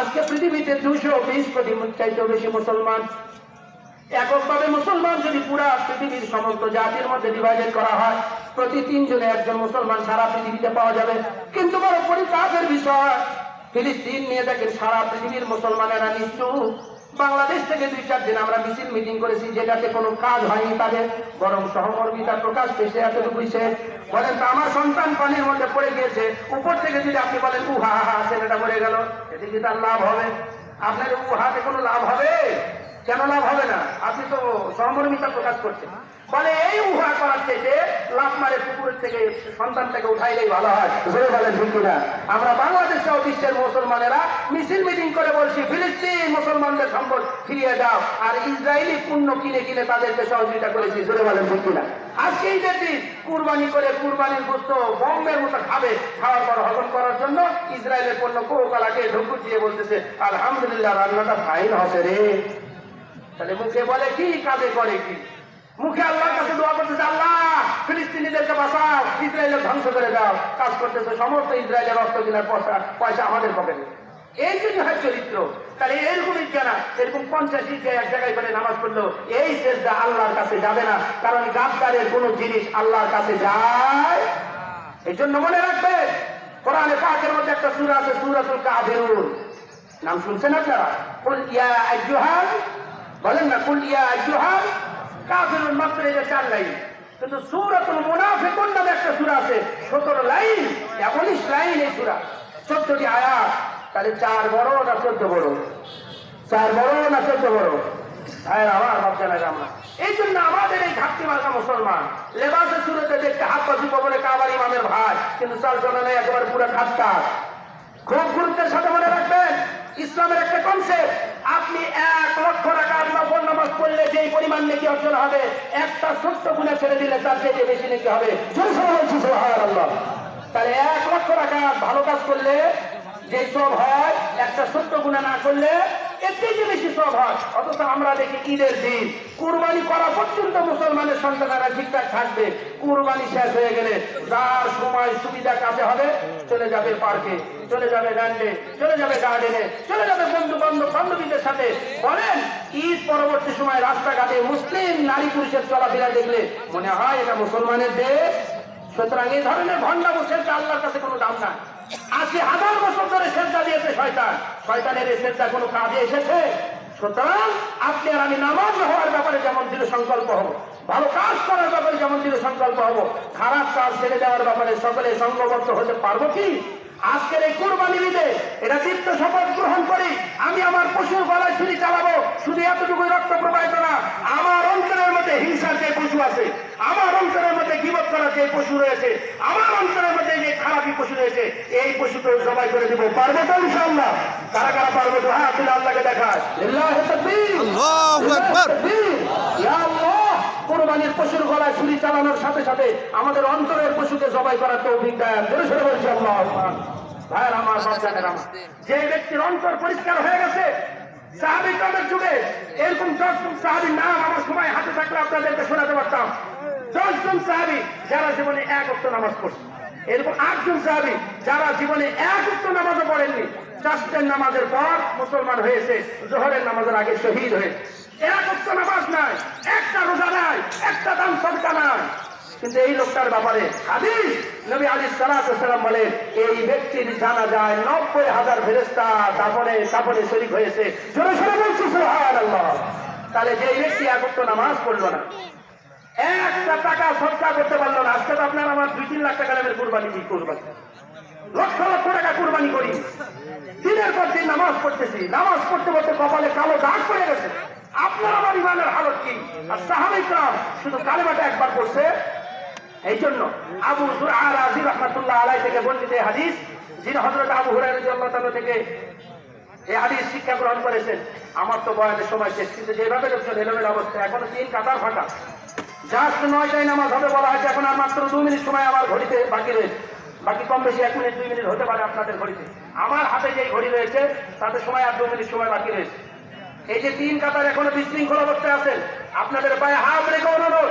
আজকে পৃথিবীতে দুশো বিশ কোটি চাইতেও বেশি মুসলমান। এককভাবে মুসলমান যদি পুরা পৃথিবীর সমস্ত জাতির মধ্যে ডিভাইডেড করা হয়, প্রতি তিনজনে একজন মুসলমান সারা পৃথিবীতে পাওয়া যাবে। কিন্তু বড় পরিতাপের বিষয়, ফিলিস্তিন নিয়ে দেখেন সারা পৃথিবীর মুসলমানেরা নিশ্চুপ বাংলাদেশ থেকে দুই চার দিন আমরা মিছিল মিটিং করেছি, যেটাতে কোনো কাজ হয়নি তাদের, বরং সহকর্মিতা প্রকাশ পেয়েছে এতটুকুই বুঝছে বলেন তো, আমার সন্তান পানির মধ্যে পড়ে গিয়েছে, উপর থেকে যদি আপনি বলেন, উহা হা, ছেলেটা মরে গেল, এতে কি তার লাভ হবে? আপনার উহাতে কোনো লাভ হবে? কেন লাভ হবে না? আপনি তো সহমর্মিতা প্রকাশ করছেন। বলে এই উহা করার থেকে লাভ মারে পুকুরের থেকে সন্তানটাকে উঠাইলেই ভালো হয়। ধরে বলেন ঠিক কিনা? আমরা বাংলাদেশ সহ বিশ্বের মুসলমানেরা মিছিল মিটিং করে বলছি, ফিলিস্তিন মুসলমানদের সম্পদ ফিরিয়ে দাও। আর ইসরায়েলি পণ্য কিনে কিনে তাদেরকে সহযোগিতা করেছি। ধরে বলেন ঠিক কিনা? আজকে এই যে কুরবানি করে কুরবানির গুস্ত বম্বের মতো খাবে, খাওয়ার পর হজম করার জন্য ইসরায়েলের পণ্য কোকালাকে ঢুকুর দিয়ে বলতেছে, আলহামদুলিল্লাহ, রান্নাটা ফাইন হবে রে। তাহলে মুখে বলে কি কাজে করে কি? মুখে আল্লাহর কাছে দোয়া করতেছে, আল্লাহ, ফিলিস্তিনিদেরকে বাঁচাও ইসরায়েলের ধ্বংস করে দাও। কাজ করতেছে সমস্ত ইসরায়েলের রক্ত কিনার পয়সা পয়সা আমাদের পকেটে। এই যদি হয় চরিত্র, তাহলে এরকমই কেনা এরকম পঞ্চাশ ইঞ্চি এক জায়গায় করে নামাজ পড়ল, এই শেষটা আল্লাহর কাছে যাবে না। কারণ গাদ্দারের কোন জিনিস আল্লাহর কাছে যায় এই জন্য মনে রাখবে কোরআনে পাকের মধ্যে একটা সুরা আছে, সুরাতুল কাফিরুন। নাম শুনছেন আপনারা? কুল ইয়া আইয়ুহাল বলেন না, কুল ইয়া আইয়ুহাল কাফিরুন মাত্র এই যে চার লাইন। কিন্তু সুরাতুল মুনাফিকুন নামে একটা সূরা আছে 17 লাইন 19 লাইন এই সূরা। 14টি আয়াত তাহলে চার বড় না 14 বড়? চার বড় না 14 বড়? ভাইয়ের আমার ভাবছে না। এই জন্য আমাদের এই ঘাটতি মুসলমান ভাই, কিন্তু চাল খুব মনে রাখবেন, ইসলামের একটা আপনি এক লক্ষ টাকা নফল নামাজ পড়লে যেই পরিমাণ নাকি অর্জন হবে, একটা ছোট্ট গুণে ছেড়ে দিলে তার চেয়ে বেশি নাকি হবে। তাহলে এক লক্ষ টাকা ভালো কাজ করলে যে সব হয়, একটা সত্য গুণা না করলে এর থেকে বেশি সব হয়। অথচ আমরা দেখি ঈদের দিন কুরবানি করা পর্যন্ত মুসলমানের সন্তানেরা ঠিকঠাক থাকবে। কুরবানি শেষ হয়ে গেলে যার সময় সুবিধা কাছে হবে, চলে যাবে পার্কে, চলে যাবে ল্যান্ডে চলে যাবে গার্ডেনে, চলে যাবে বন্ধু বান্ধব বান্ধবীদের সাথে। বলেন, ঈদ পরবর্তী সময় রাস্তাঘাটে মুসলিম নারী পুরুষের চলাফেরা দেখলে মনে হয় এটা মুসলমানের দেশ? সুতরাং এই ধরনের ভণ্ডা বসে আল্লাহর কাছে কোনো দাম নাই। আজকে হাজার বছর ধরে শ্রদ্ধা দিয়েছে শয়তান। শয়তানের এই শ্রদ্ধা কোনো কাজে এসেছে? সুতরাং আপনি আর আমি নামাজ হওয়ার ব্যাপারে যেমন দৃঢ় সংকল্প হব, ভালো কাজ করার ব্যাপারে যেমন দৃঢ় সংকল্প হব, খারাপ কাজ ছেড়ে দেওয়ার ব্যাপারে সকলে সংঘবদ্ধ হতে পারব কি? আজকের এই কোরবানি ঈদে এটা দীপ্ত শপথ গ্রহণ করি। আমি আমার পশুর গলায় ছুরি চালাবো। শুধু এতটুকুই রক্ত প্রবাহিত না হিংসার যে পশু আছে আমার অন্তরের মধ্যে গিবত করার যে পশু রয়েছে আমার অন্তরের মধ্যে যে খারাপি পশু রয়েছে এই পশুকে জবাই করে দিব। পারব তো ইনশাআল্লাহ? কারা কারা পারব তো? হ্যাঁ তুলে আল্লাহকে দেখায় কোরবানির পশুর গলায় ছুরি চালানোর সাথে সাথে আমাদের অন্তরের পশুকে জবাই করার তৌফিক দেয় জোরে সরে বলছি আল্লাহ ভাইয়ের আমার বাচ্চাদের আমার যে ব্যক্তির অন্তর পরিষ্কার হয়ে গেছে সাহাবি কামের যুগে এরকম দশজন সাহাবির নাম সময় হাতে থাকলে আপনাদেরকে শোনাতে পারতাম। দশজন সাহাবি যারা জীবনে এক অক্ট নামাজ পড়ছে এরকম আটজন সাহাবি যারা জীবনে এক অক্ট নামাজও পড়েননি। চারটের নামাজের পর মুসলমান হয়েছে, জোহরের নামাজের আগে শহীদ হয়েছে। এক অক্ট নামাজ নাই, একটা রোজা নাই, একটা দাম সদকা নাই। কিন্তু এই লোকটার ব্যাপারে হাদিস নবী আলী সালাম বলেন, এই ব্যক্তির জানা যায় নব্বই হাজার ফেরেস্তা দাপনে দাপনে শরিক হয়েছে। তাহলে যে ব্যক্তি একত্র নামাজ পড়ল না, একটা টাকা সৎকার করতে পারল না, আজকে তো আপনার আমার দুই তিন লাখ টাকা দামের কুরবানি কি কুরবানি লক্ষ লক্ষ টাকা কুরবানি করি। দিনের পর দিন নামাজ পড়তেছি, নামাজ পড়তে পড়তে কপালে কালো দাগ পড়ে গেছে। আপনার আমার ইমানের হালত কি? আর সাহাবিকরাম শুধু কালেমাটা একবার করছে এই জন্য আবু সুরা রাজি রহমাতুল্লাহ আলাই থেকে বর্ণিত হাদিস, যিনি হজরত আবু রাদিয়াল্লাহু থেকে এই হাদিস শিক্ষা গ্রহণ করেছেন, আমার তো বয়ানের সময় শেষ, কিন্তু যেভাবে লোকজন এলোমেলো অবস্থা, এখনও তিন কাতার ফাঁকা। জাস্ট নয়টায় নামাজ হবে বলা হয়েছে, এখন আর মাত্র দু মিনিট সময় আমার ঘড়িতে বাকি রয়েছে বাকি কম বেশি এক মিনিট, দুই মিনিট হতে পারে আপনাদের ঘড়িতে। আমার হাতে যে ঘড়ি রয়েছে, তাতে সময় আর দু মিনিট সময় বাকি রয়েছে। এই যে তিন কাতার এখনও বিশৃঙ্খল অবস্থায় আছেন, আপনাদের পায়ে হাত রেখে অনুরোধ